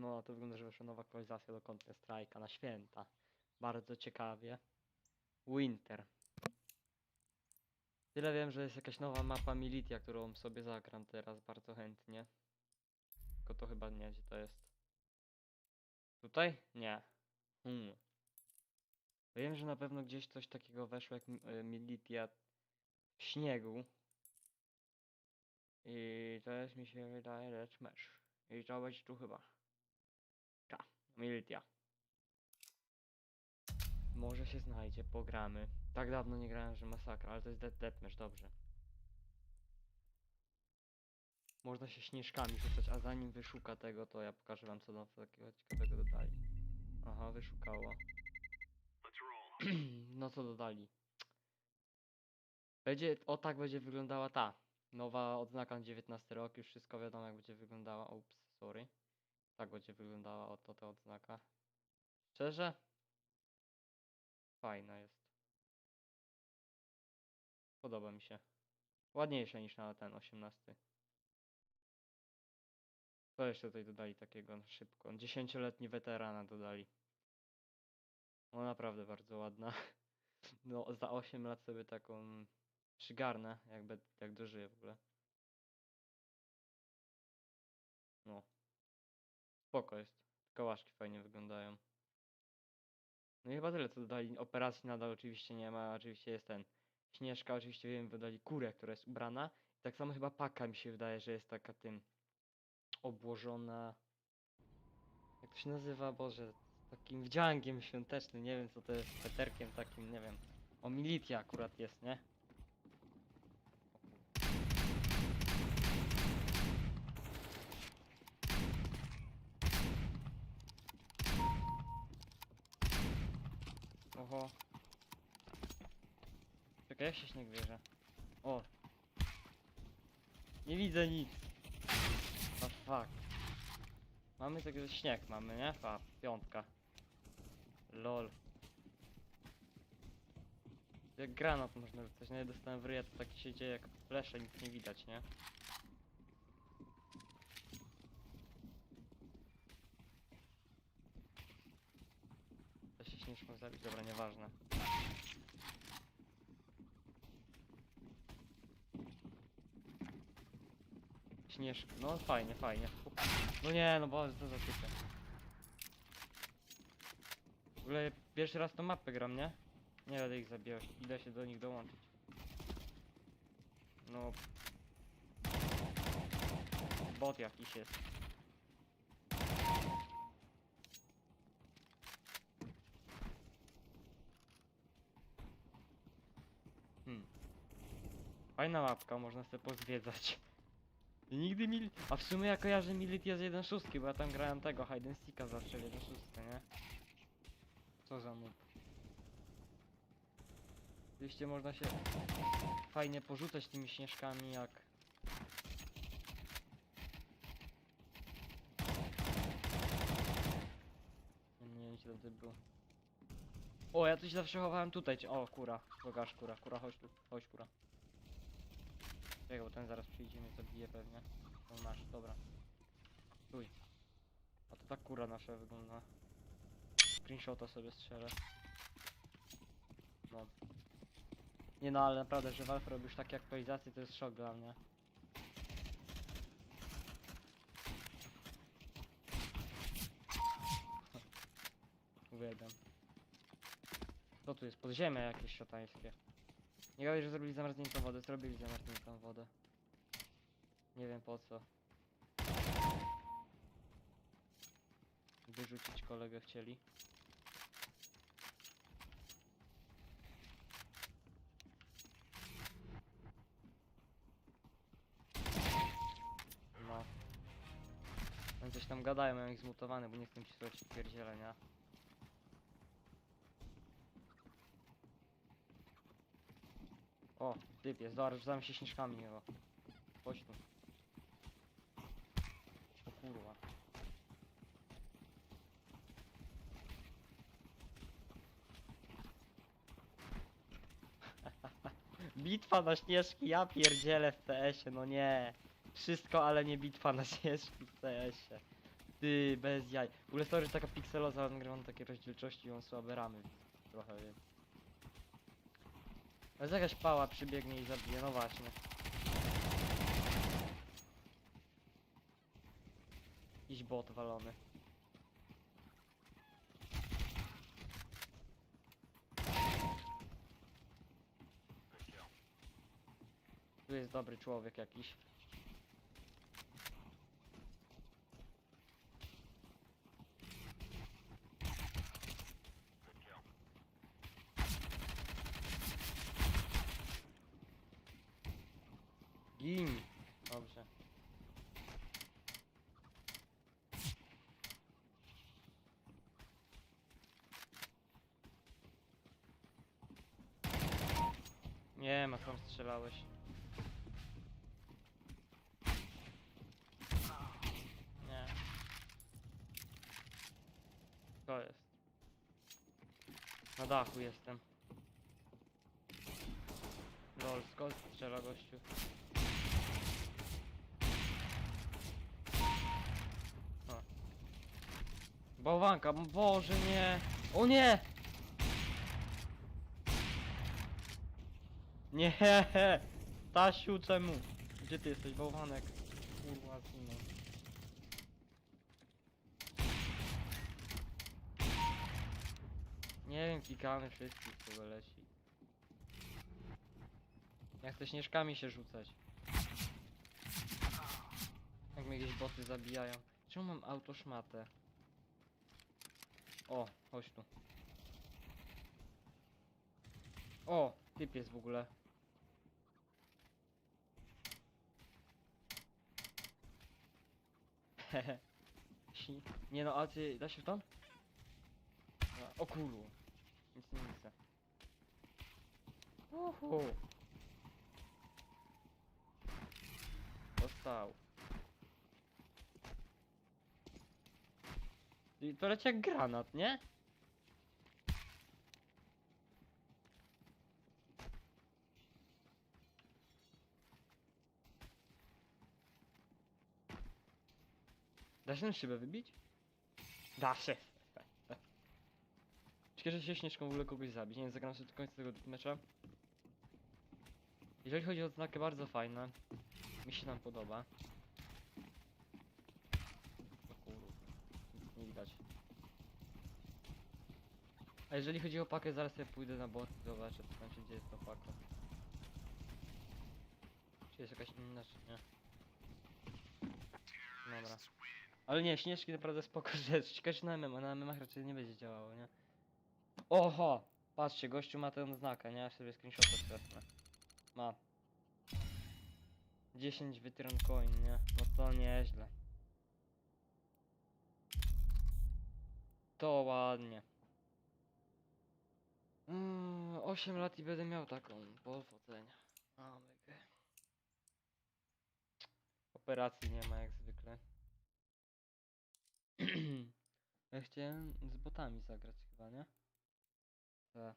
No, to wygląda, że wyszła nowa aktualizacja do Counter Strike'a na święta. Bardzo ciekawie. Winter. Tyle wiem, że jest jakaś nowa mapa Militia, którą sobie zagram teraz bardzo chętnie. Tylko to chyba nie, gdzie to jest. Tutaj? Nie. Hmm. Wiem, że na pewno gdzieś coś takiego weszło jak e, Militia w śniegu. I to jest mi się wydaje lecz mecz. I to będzie tu chyba. Militia. Może się znajdzie, pogramy. Tak dawno nie grałem, że masakra, ale to jest dead, deathmatch, dobrze. Można się śnieżkami rzucać, a zanim wyszuka tego, to ja pokażę wam co tam takiego ciekawego dodali. Aha, wyszukało. no co dodali? Będzie, o tak będzie wyglądała ta. Nowa odznaka na 19 rok, już wszystko wiadomo jak będzie wyglądała. Ups, sorry. Tak będzie wyglądała oto ta odznaka. Szczerze? Fajna jest. Podoba mi się. Ładniejsza niż na ten 18. Co jeszcze tutaj dodali takiego na szybko? 10-letni weterana dodali. No naprawdę bardzo ładna. No za 8 lat sobie taką przygarnę, jakby jak dożyję w ogóle. No. Spoko jest. Kołaszki fajnie wyglądają. No i chyba tyle co dodali. Operacji nadal oczywiście nie ma, oczywiście jest ten. Śnieżka oczywiście wiem, wydali kurę, która jest ubrana. Tak samo chyba paka mi się wydaje, że jest taka tym obłożona. Jak to się nazywa, Boże, takim wdziankiem świątecznym, nie wiem co to jest, peterkiem takim, nie wiem. O militia akurat jest, nie? Oho. Czekaj, się śnieg bierze? O! Nie widzę nic! No fuck. Mamy tego śnieg, mamy, nie? Pa, piątka. Lol. Jak granat można rzucać, nie? Dostałem w ryja, to tak się dzieje jak flesze, nic nie widać, nie? To się śnieżką zabić, dobra, nieważne. Śnieżka, no fajnie, fajnie. No nie, no bo to za typy. W ogóle pierwszy raz tą mapę gram, nie? Nie będę ich zabijać, idę się do nich dołączyć. No... Bot jakiś jest. Hmm. Fajna mapka, można sobie pozwiedzać. I nigdy mil... A w sumie ja kojarzę Militia z 1.6, bo ja tam grałem tego Hide and zawsze w 1.6, nie? Co za noob. Oczywiście można się fajnie porzucać tymi śnieżkami jak... Nie wiem, gdzie to było. O, ja coś zawsze chowałem tutaj. O, kura. Pokaż kura, kura, chodź tu. Chodź kura. Czekaj, bo ten zaraz przyjdzie mnie zabije pewnie. No masz, dobra. Stój. A to tak kura nasza wygląda. Screenshota sobie strzelę. No. Nie no, ale naprawdę, że Valve robi już takie aktualizacje, to jest szok dla mnie. Uwielbiam. Co tu jest? Podziemie jakieś szatańskie. Nie gadaj, że zrobili zamarzniętą wodę. Zrobili zamarzniętą wodę. Nie wiem po co. Wyrzucić kolegę chcieli. No. Oni coś tam gadają, mam ich zmutowany, bo nie chcę ci słuchać pierdzielenia. O, typ jest, dobra, rzucamy się śnieżkami chyba. Chodź tu. O kurwa. Bitwa na śnieżki, ja pierdzielę w CS-ie, no nie. Wszystko, ale nie bitwa na śnieżki w CS-ie. Ty, bez jaj. W ogóle sorry, taka pikseloza, nagrywam takie rozdzielczości mam słabe ramy, trochę wiem. Za jakaś pała przybiegnie i zabije, no właśnie. Jakiś bot walony. Tu jest dobry człowiek jakiś. Gin! Dobrze. Nie ma, tam strzelałeś. Nie. To jest. Na dachu jestem. Lol, skąd strzela gościu? Bałwanka, boże nie! O nie! Nie! Tasiu, czemu? Gdzie ty jesteś, bałwanek? Kurwa, zginął. Nie wiem, kikamy wszystkich, co leci. Jak te śnieżkami się rzucać. Jak mnie jakieś boty zabijają. Czemu mam autoszmatę? O, chodź tu. O, typ jest w ogóle. Nie no, a ty da się w ton? A, O kurwa. Nic nie widzę. Uhu. Dostał. I to leci jak granat, nie? Da się tę szybę wybić? Da się. Ciekawe, że się śnieżką w ogóle kogoś zabić. Nie wiem, zagram sobie do końca tego mecza. Jeżeli chodzi o odznakę, bardzo fajna. Mi się tam podoba. O kurwa, nic nie widać. A jeżeli chodzi o pakę, zaraz sobie pójdę na bot i zobaczę, co tam się dzieje z tą paką. Czy jest jakaś inna, czy nie? Dobra. Ale nie, śnieżki naprawdę spoko rzecz. Ciekawe na MM, a na MM raczej nie będzie działało, nie? Oho! Patrzcie, gościu ma tę znakę, nie? Ja sobie screenshota wezmę. Ma. 10 wytron coin, nie? No to nieźle. To ładnie. Mm, 8 lat i będę miał taką powodzenia. Omega. Operacji nie ma jak zwykle. ja chciałem z botami zagrać chyba, nie? Tak.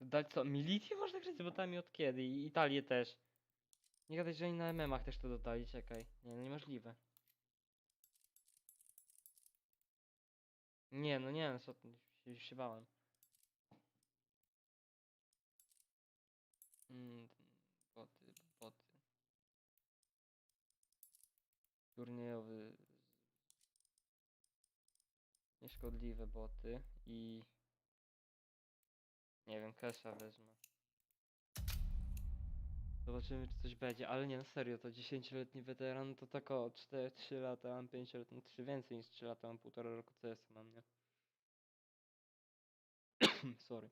Dać co? Militię można grać z botami od kiedy? I Italię też. Nie gadać, że oni na MM-ach też to dodali, czekaj. Nie, no niemożliwe. Nie, no nie, no co już się bałem. Mm, boty, boty. Turniejowy. Nieszkodliwe boty i... Nie wiem, Kesha wezmę. Zobaczymy, czy coś będzie, ale nie, no serio, to 10-letni weteran to tak o 4, 3 lata, mam 5 lat, no 3 więcej niż 3 lata, mam półtora roku CS mam, nie? Sorry.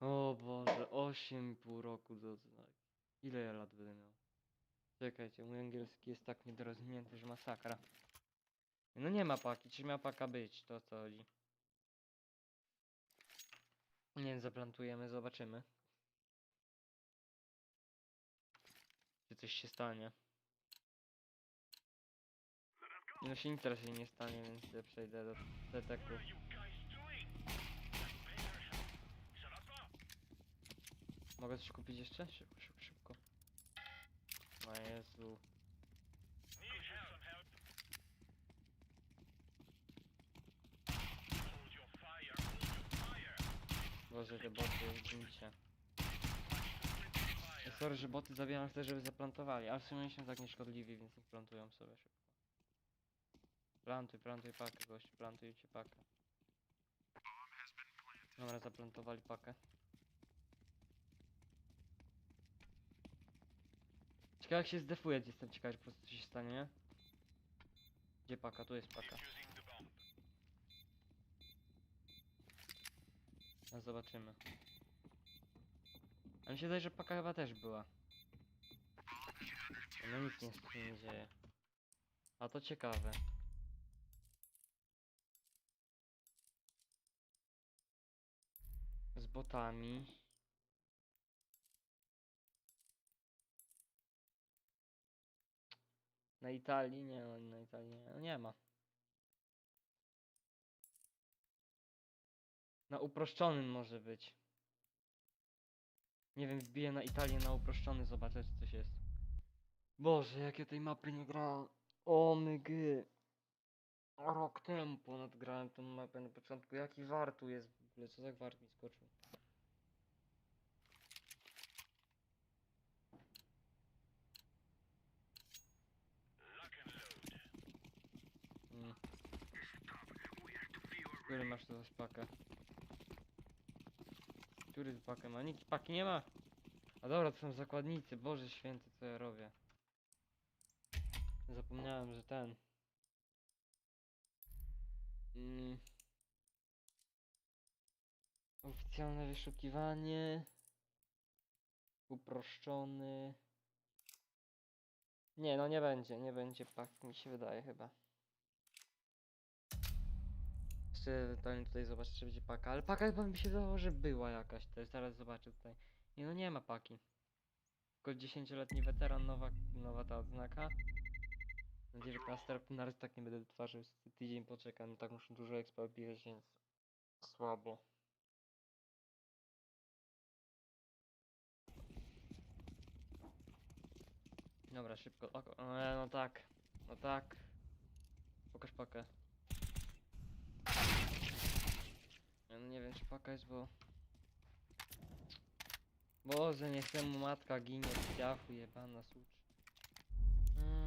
O Boże, 8,5 roku do znaki. Ile ja lat będę miał? Czekajcie, mój angielski jest tak niedorozwinięty, że masakra. No nie ma paki, czy miała paka być, to co chodzi. Nie zaplantujemy, zobaczymy. Czy coś się stanie. No się nic się nie stanie, więc ja przejdę do TTK. Mogę coś kupić jeszcze? Szybko, szybko, szybko. O Jezu. Boże, te boty, zgincie. Sorry, że boty zabijam, chcę, żeby zaplantowali, ale w sumie są tak nieszkodliwi, więc niech plantują sobie szybko. Plantuj, plantuj pakę, gość, plantujcie pakę. Dobra, zaplantowali pakę. Ciekawe jak się zdefuje, jestem ciekawy, po prostu co się stanie, nie? Gdzie paka? Tu jest paka. No zobaczymy. A mi się wydaje, że paka chyba też była. No nic nie, się nie dzieje. A to ciekawe. Z botami. Na Italii? Nie, no, na Italii nie, no nie ma. Na uproszczonym może być. Nie wiem, wbiję na Italię na uproszczony, zobaczę czy coś jest. Boże, jakie tej mapy nie grałem. O mygy. Rok temu ponad grałem tą mapę na początku. Jaki war tu jest w ogóle? Co za war mi skoczył? Mm. Który masz tu za? Który tu pakę ma? Nikt paki nie ma? A dobra, to są zakładnicy. Boże święty, co ja robię? Zapomniałem, że ten. Mm. Oficjalne wyszukiwanie. Uproszczony. Nie, no nie będzie, nie będzie pak, mi się wydaje chyba. Jeszcze ewentualnie tutaj zobaczę, czy będzie paka, ale paka chyba mi się wydawało, że była jakaś też, zaraz zobaczę tutaj. Nie no, nie ma paki. Tylko 10-letni weteran, nowa, nowa ta odznaka. Na 19 roku na razie tak nie będę twarzy, tydzień poczekam, tak muszę dużo expa odbijać, więc słabo. Dobra, szybko. O, e, no tak, no tak. Pokaż pakę. No nie wiem, czy paka jest, bo... Boże, nie chcę mu matka ginie w piachu, jebana sucz. Mm,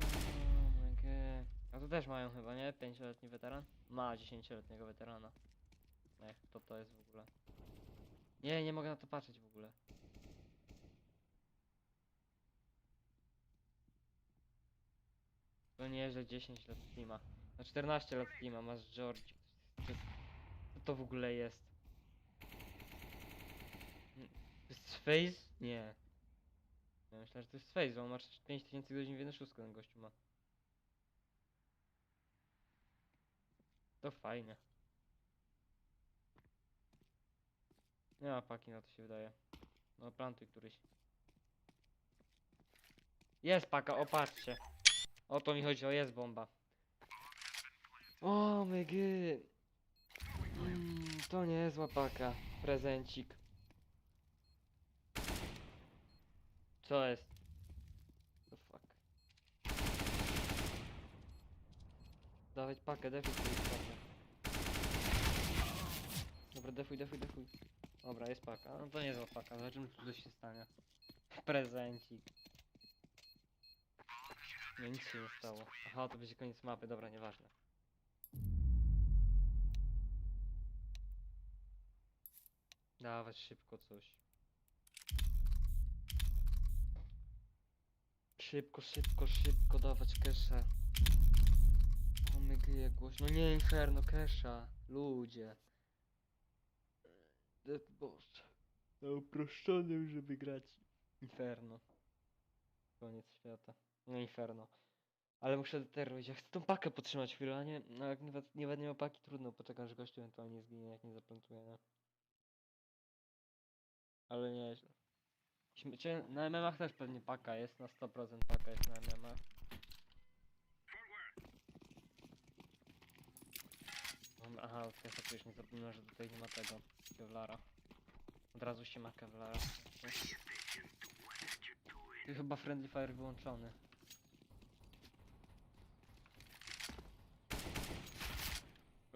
okay. A tu też mają chyba, nie? 5-letni weteran? Ma 10-letniego weterana. Ech, to to jest w ogóle. Nie, nie mogę na to patrzeć w ogóle. To nie, że 10 lat Steama. Na 14 lat Steama masz George. To w ogóle jest? Face? Nie. Ja myślę, że to jest Face, bo on ma 5000 godzin w jedną szóstkę ten gościu ma. To fajnie. Nie ma paki na to się wydaje. No plantuj któryś. Jest paka, opatrzcie. O to mi chodzi, o jest bomba. O my gy. To nie jest łapaka. Prezencik. Co jest? The fuck. Dawać pakę, defuj jest pakę. Dobra, defuj, defuj, defuj. Dobra, jest paka. No to nie jest łapaka, zobaczymy co się stanie. Prezencik. Nie, nic się nie stało. Aha, to będzie koniec mapy, dobra, nieważne. Dawać szybko coś. Szybko, szybko, szybko dawać kesha. O my gry, jak głośno. No nie, Inferno, kesha. Ludzie. Dead Boss. Na uproszczonym, żeby grać. Inferno. Koniec świata. No Inferno. Ale muszę deterować. Ja chcę tą pakę podtrzymać chwilę, a nie. No jak nawet nie będę miał paki, trudno. Poczekam, że gościu ewentualnie zginie, jak nie zaplantuje, nie? Ale nieźle. Śmiecie, na MM-ach też pewnie paka jest, na 100% paka jest na MM-ach. Aha, ja faktycznie nie zapomniałem, że tutaj nie ma tego Kevlara. Od razu się ma Kevlara. Tu chyba Friendly Fire wyłączony.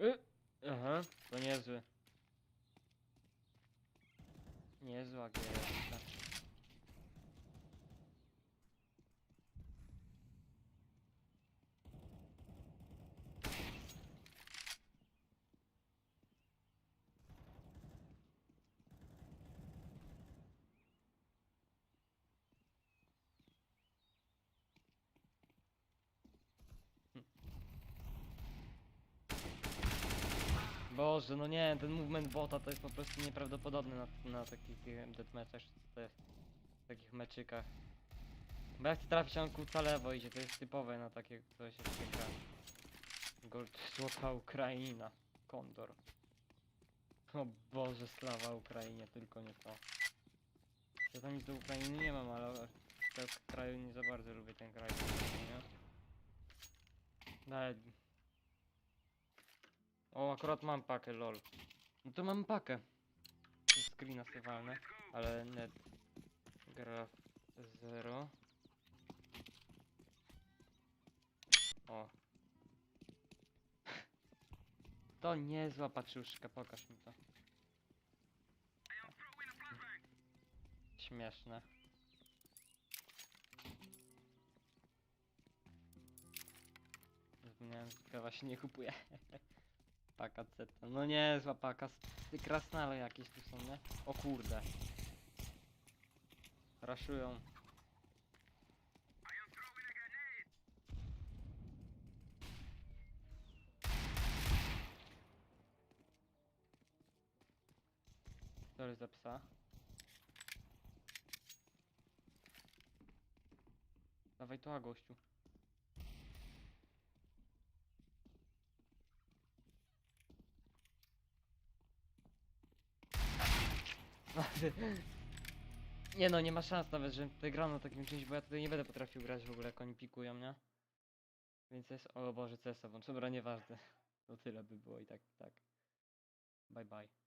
Y Aha, to niezły. Niezła gierka. Boże, no nie, ten movement bota to jest po prostu nieprawdopodobny na, na takich e, deathmatchach, co to jest, takich meczykach. Bo jak chcę trafić, a on kłóca lewo idzie, to jest typowe na takie jak się gra. Gold, złota Ukraina, Kondor. O Boże, slawa Ukrainie, tylko nie to. Ja tam nic do Ukrainy nie mam, ale tego kraju nie za bardzo lubię ten kraj, nie? Nawet o, akurat mam pakę, lol. No to mam pakę. Screena sobie walnę, ale net graf 0. O. To niezła paczuszka, pokaż mi to. Śmieszne. Zapomniałem, że się nie kupuje. Paka ceta. No nie, zła paka. Ty krasnale jakieś tu są, nie? O kurde. Raszują. Sorry za psa. Dawaj a gościu. Nie no, nie ma szans nawet, że tutaj gram na takim czymś, bo ja tutaj nie będę potrafił grać w ogóle, jak oni pikują, nie? Więc jest, o Boże, CS-ową, dobra, nieważne. To tyle by było i tak, tak. Bye bye.